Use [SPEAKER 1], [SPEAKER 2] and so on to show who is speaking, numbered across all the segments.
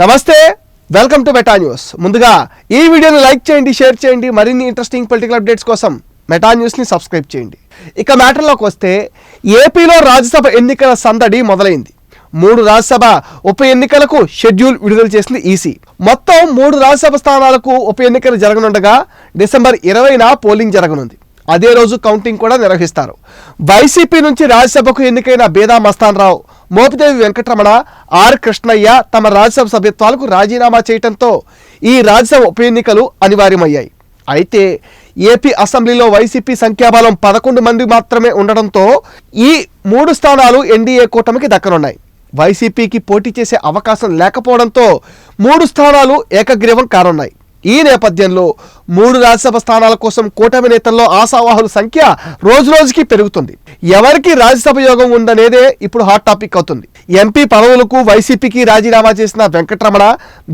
[SPEAKER 1] నమస్తే welcome to meta news ముందుగా ఈ వీడియోని లైక్ చేయండి షేర్ చేయండి మరిన్ని ఇంట్రెస్టింగ్ పొలిటికల్ అప్డేట్స్ కోసం మెటా న్యూస్ని సబ్స్క్రైబ్ చేయండి. ఇక మ్యాటర్లోకి వస్తే ఏపీలో రాజ్యసభ ఎన్నికల సందడి మొదలైంది. మూడు రాజ్యసభ ఉప ఎన్నికలకు షెడ్యూల్ విడుదల చేసింది ఈసీ మొత్తం మూడు రాజ్యసభ స్థానాలకు ఉప ఎన్నికలు జరగనుండగా డిసెంబర్ ఇరవైన పోలింగ్ జరగనుంది. అదే రోజు కౌంటింగ్ కూడా నిర్వహిస్తారు. వైసీపీ నుంచి రాజ్యసభకు ఎన్నికైన బేదా మస్తాన్ రావు మోపిదేవి వెంకటరమణ ఆర్ కృష్ణయ్య తమ రాజ్యసభ సభ్యత్వాలకు రాజీనామా చేయడంతో ఈ రాజ్యసభ ఉప ఎన్నికలు అనివార్యమయ్యాయి. అయితే ఏపీ అసెంబ్లీలో వైసీపీ సంఖ్యాబలం పదకొండు మంది మాత్రమే ఉండడంతో ఈ మూడు స్థానాలు ఎన్డీఏ కూటమికి దక్కనున్నాయి. వైసీపీకి పోటీ చేసే అవకాశం లేకపోవడంతో మూడు స్థానాలు ఏకగ్రీవం కానున్నాయి. ఈ నేపథ్యంలో మూడు రాజ్యసభ స్థానాల కోసం కూటమి నేతల్లో ఆశావాహుల సంఖ్య రోజు రోజుకి పెరుగుతుంది. ఎవరికి రాజ్యసభ యోగం ఉందనేదే ఇప్పుడు హాట్ టాపిక్ అవుతుంది. ఎంపీ పదవులకు వైసీపీకి రాజీనామా చేసిన వెంకటరమణ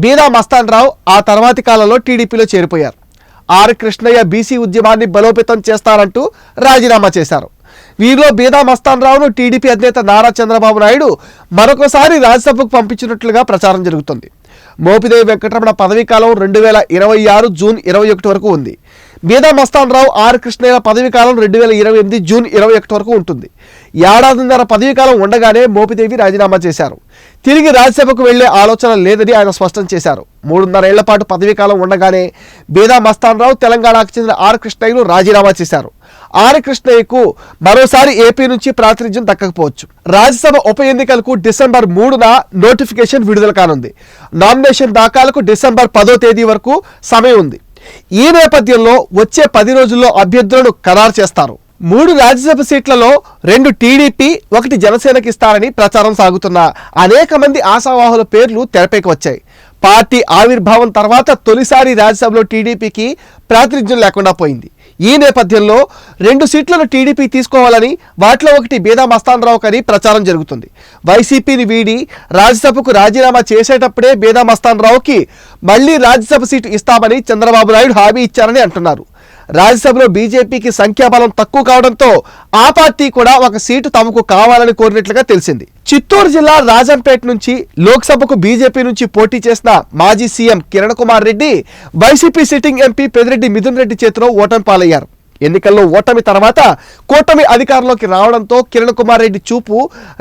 [SPEAKER 1] బీదా మస్తాన్ రావు ఆ తర్వాతి కాలంలో టీడీపీలో చేరిపోయారు. ఆర్ కృష్ణయ్య బీసీ ఉద్యమాన్ని బలోపేతం చేస్తారంటూ రాజీనామా చేశారు. వీరిలో బీదా మస్తాన్ రావును టీడీపీ అధినేత నారా చంద్రబాబు నాయుడు మరొకసారి రాజ్యసభకు పంపించినట్లుగా ప్రచారం జరుగుతుంది. మోపిదేవి వెంకటరమణ పదవీకాలం రెండు వేల ఇరవై ఆరు జూన్ ఇరవై ఒకటి వరకు ఉంది. బీదా మస్తాన్ రావు ఆర్ కృష్ణయ్య పదవీకాలం రెండు వేల ఇరవై ఎనిమిది జూన్ ఇరవై ఒకటి వరకు ఉంటుంది. ఏడాదిన్నర పదవీకాలం ఉండగానే మోపిదేవి రాజీనామా చేశారు. తిరిగి రాజ్యసభకు వెళ్ళే ఆలోచన లేదని ఆయన స్పష్టం చేశారు. మూడున్నరేళ్ళ పాటు పదవీకాలం ఉండగానే బీదా మస్తాన్ రావు తెలంగాణకు చెందిన ఆర్ కృష్ణయ్యను రాజీనామా చేశారు. ఆర్ కృష్ణయ్యకు మరోసారి ఏపీ నుంచి ప్రాతినిధ్యం దక్కకపోవచ్చు. రాజ్యసభ ఉప ఎన్నికలకు డిసెంబర్ మూడున నోటిఫికేషన్ విడుదల కానుంది. నామినేషన్ దాఖలకు డిసెంబర్ పదో తేదీ వరకు సమయం ఉంది. ఈ నేపథ్యంలో వచ్చే పది రోజుల్లో అభ్యర్థులను ఖరారు చేస్తారు. మూడు రాజ్యసభ సీట్లలో రెండు టీడీపీ ఒకటి జనసేనకి ఇస్తారని ప్రచారం సాగుతున్న అనేక మంది ఆశావాహుల పేర్లు తెరపైకి వచ్చాయి. పార్టీ ఆవిర్భావం తర్వాత తొలిసారి రాజ్యసభలో టీడీపీకి ప్రాతినిధ్యం లేకుండా పోయింది. ఈ నేపథ్యంలో రెండు సీట్లను టీడీపీ తీసుకోవాలని వాటిలో ఒకటి బేదా మస్తాన్ అని ప్రచారం జరుగుతుంది. వైసీపీని వీడి రాజ్యసభకు రాజీనామా చేసేటప్పుడే బేదా మస్తాన్ రావుకి మళ్ళీ రాజ్యసభ సీటు ఇస్తామని చంద్రబాబు నాయుడు హామీ ఇచ్చారని అంటున్నారు. రాజ్యసభలో బీజేపీకి సంఖ్యాబలం తక్కువ కావడంతో ఆ పార్టీ కూడా ఒక సీటు తమకు కావాలని కోరినట్లుగా తెలిసింది. చిత్తూరు జిల్లా రాజంపేట నుంచి లోక్సభకు బీజేపీ నుంచి పోటీ చేసిన మాజీ CM Kiran Kumar Reddy YCP sitting MP Peddireddy Mithun Reddy చేతిలో ఓటమి పాలయ్యారు. ఎన్నికల్లో ఓటమి తర్వాత కూటమి అధికారంలోకి రావడంతో కిరణ్ కుమార్ రెడ్డి చూపు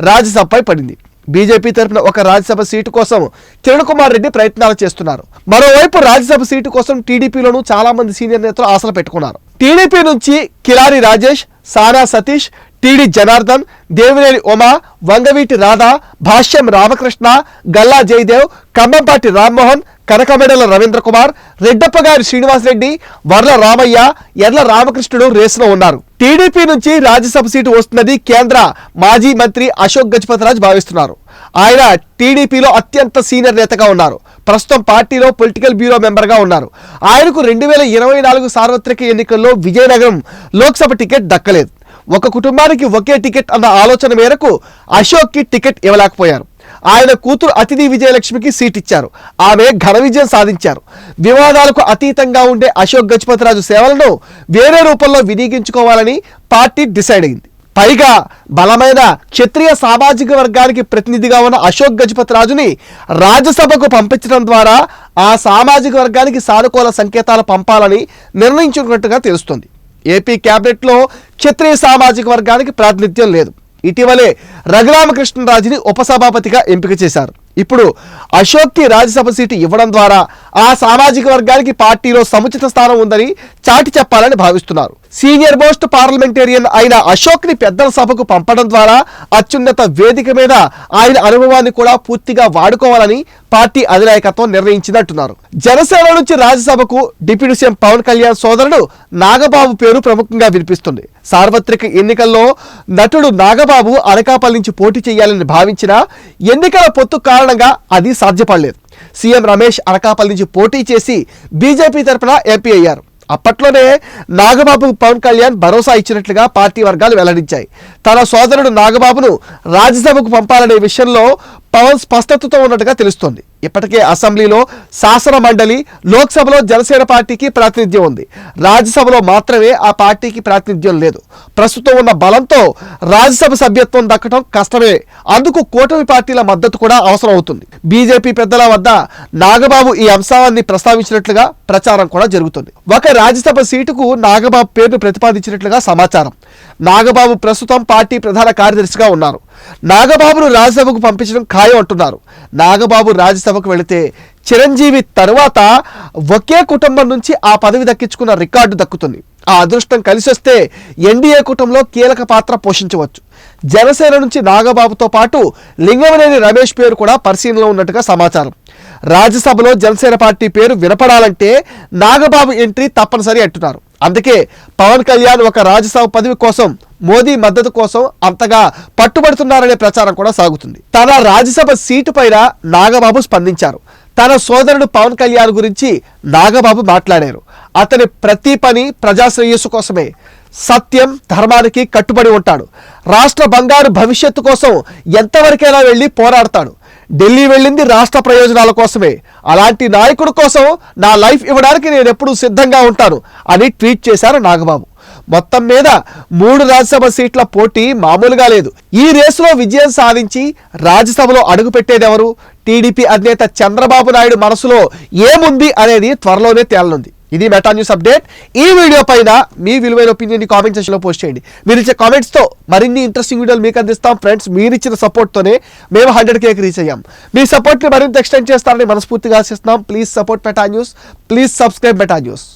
[SPEAKER 1] రాజ్యసభపై పడింది. బీజేపీ తరపున ఒక రాజ్యసభ సీటు కోసం కిరణ్ కుమార్ రెడ్డి ప్రయత్నాలు చేస్తున్నారు. మరోవైపు రాజ్యసభ సీటు కోసం టీడీపీలోనూ చాలా మంది సీనియర్ నేతలు ఆశలు పెట్టుకున్నారు. టీడీపీ నుంచి కిలారి రాజేష్ సారా సతీష్ టీడీ జనార్దన్ దేవినేని ఉమా వంగవీటి రాధా భాష్యం రామకృష్ణ గల్లా జయదేవ్ కంబంపాటి రామ్మోహన్ కనకమెడల రవీంద్ర కుమార్ రెడ్డప్పగారి శ్రీనివాసరెడ్డి వర్ల రామయ్య ఎర్ల రామకృష్ణుడు రేసులో ఉన్నారు. టీడీపీ నుంచి రాజ్యసభ సీటు వస్తున్నది కేంద్ర మాజీ మంత్రి అశోక్ గజపతిరాజ్ భావిస్తున్నారు. ఆయన టీడీపీలో అత్యంత సీనియర్ నేతగా ఉన్నారు. ప్రస్తుతం పార్టీలో పొలిటికల్ బ్యూరో మెంబర్గా ఉన్నారు. ఆయనకు రెండు వేల ఇరవై నాలుగు సార్వత్రిక ఎన్నికల్లో విజయనగరం లోక్సభ టికెట్ దక్కలేదు. ఒక కుటుంబానికి ఒకే టికెట్ అన్న ఆలోచన మేరకు అశోక్కి టికెట్ ఇవ్వలేకపోయారు. ఆయన కూతురు అతిథి విజయలక్ష్మికి సీట్ ఇచ్చారు ఆమె ఘన విజయం సాధించారు. వివాదాలకు అతీతంగా ఉండే అశోక్ గజపతిరాజు సేవలను వేరే రూపంలో వినియోగించుకోవాలని పార్టీ డిసైడ్ అయింది. పైగా బలమైన క్షత్రియ సామాజిక వర్గానికి ప్రతినిధిగా ఉన్న అశోక్ గజపతిరాజుని రాజ్యసభకు పంపించడం ద్వారా ఆ సామాజిక వర్గానికి సానుకూల సంకేతాలు పంపాలని నిర్ణయించుకున్నట్టుగా తెలుస్తుంది. ఏపీ క్యాబినెట్లో క్షత్రియ సామాజిక వర్గానికి ప్రాతినిధ్యం లేదు. ఇటీవలే రఘురామకృష్ణరాజుని ఉపసభాపతిగా ఎంపిక చేశారు. ఇప్పుడు అశోక్కి రాజ్యసభ సీటు ఇవ్వడం ద్వారా ఆ సామాజిక వర్గానికి పార్టీలో సముచిత స్థానం ఉందని చాటి చెప్పాలని భావిస్తున్నారు. సీనియర్ మోస్ట్ పార్లమెంటేరియన్ అయిన అశోక్ని పెద్దల సభకు పంపడం ద్వారా అత్యున్నత వేదిక మీద ఆయన అనుభవాన్ని కూడా పూర్తిగా వాడుకోవాలని పార్టీ అధినాయకత్వం నిర్ణయించిందంటున్నారు. జనసేన నుంచి రాజ్యసభకు డిప్యూటీ సీఎం పవన్ కళ్యాణ్ సోదరుడు నాగబాబు పేరు ప్రముఖంగా వినిపిస్తుంది. సార్వత్రిక ఎన్నికల్లో నటుడు నాగబాబు అనకాపల్లి నుంచి పోటీ చేయాలని భావించిన ఎన్నికల పొత్తు కారణంగా అది సాధ్యపడలేదు. సీఎం రమేష్ అనకాపల్లి నుంచి పోటీ చేసి బీజేపీ తరపున ఎంపీ అయ్యారు. అప్పట్లోనే నాగబాబు పవన్ కళ్యాణ్ భరోసా ఇచ్చినట్లుగా పార్టీ వర్గాలు వెల్లడించాయి. తన సోదరుడు నాగబాబును రాజ్యసభకు పంపాలనే విషయంలో పవన్ స్పష్టతతో ఉన్నట్టుగా తెలుస్తోంది. ఇప్పటికే అసెంబ్లీలో శాసన మండలి లోక్సభలో జనసేన పార్టీకి ప్రాతినిధ్యం ఉంది. రాజ్యసభలో మాత్రమే ఆ పార్టీకి ప్రాతినిధ్యం లేదు. ప్రస్తుతం ఉన్న బలంతో రాజ్యసభ సభ్యత్వం దక్కడం కష్టమే. అందుకు కూటమి పార్టీల మద్దతు కూడా అవసరం అవుతుంది. బీజేపీ పెద్దల వద్ద నాగబాబు ఈ అంశాన్ని ప్రస్తావించినట్లుగా ప్రచారం కూడా జరుగుతుంది. ఒక రాజ్యసభ సీటుకు నాగబాబు పేరును ప్రతిపాదించినట్లుగా సమాచారం. నాగబాబు ప్రస్తుతం పార్టీ ప్రధాన కార్యదర్శిగా ఉన్నారు. నాగబాబును రాజ్యసభకు పంపించడం ఖాయం అంటున్నారు. నాగబాబు రాజ్యసభకు వెళితే చిరంజీవి తరువాత ఒకే కుటుంబం నుంచి ఆ పదవి దక్కించుకున్న రికార్డు దక్కుతుంది. ఆ అదృష్టం కలిసి వస్తే ఎన్డీఏ కుటుంబంలో కీలక పాత్ర పోషించవచ్చు. జనసేన నుంచి నాగబాబుతో పాటు లింగమనేని రమేష్ పేరు కూడా పరిశీలనలో ఉన్నట్టుగా సమాచారం. రాజ్యసభలో జనసేన పార్టీ పేరు వినపడాలంటే నాగబాబు ఎంట్రీ తప్పనిసరి అంటున్నారు. అందుకే పవన్ కళ్యాణ్ ఒక రాజ్యసభ పదవి కోసం మోదీ మద్దతు కోసం అంతగా పట్టుబడుతున్నారనే ప్రచారం కూడా సాగుతుంది. తన రాజ్యసభ సీటు పైన నాగబాబు స్పందించారు. తన సోదరుడు పవన్ కళ్యాణ్ గురించి నాగబాబు మాట్లాడారు. అతని ప్రతి పని ప్రజాశ్రేయస్సు కోసమే. సత్యం ధర్మానికి కట్టుబడి ఉంటాడు. రాష్ట్ర బంగారు భవిష్యత్తు కోసం ఎంతవరకైనా వెళ్ళి పోరాడతాడు. ఢిల్లీ వెళ్ళింది రాష్ట్ర ప్రయోజనాల కోసమే. అలాంటి నాయకుడు కోసం నా లైఫ్ ఇవ్వడానికి నేను ఎప్పుడూ సిద్ధంగా ఉంటాను అని ట్వీట్ చేశారు నాగబాబు. మొత్తం మీద మూడు రాజ్యసభ సీట్ల పోటీ మామూలుగా లేదు. ఈ రేసులో విజయం సాధించి రాజ్యసభలో అడుగుపెట్టేదెవరు? టీడీపీ అధినేత చంద్రబాబు నాయుడు మనసులో ఏముంది అనేది త్వరలోనే తేలనుంది. ఇది మెటా న్యూస్ అప్డేట్ ఈ వీడియో పైన మీ విలువైన ఒపీనియన్ కామెంట్ సెక్షన్లో పోస్ట్ చేయండి. మీరు ఇచ్చే కామెంట్స్తో మరిన్ని ఇంట్రెస్టింగ్ వీడియోలు మీకు అందిస్తాం. ఫ్రెండ్స్ మీరు ఇచ్చిన సపోర్ట్తోనే మేము హండ్రెడ్ కేక్ రీచ్ అయ్యాం. మీ సపోర్ట్ని మరింత ఎక్స్టెండ్ చేస్తారని మనస్ఫూర్తిగా ఆశిస్తున్నాం. Please support Meta news please subscribe Meta news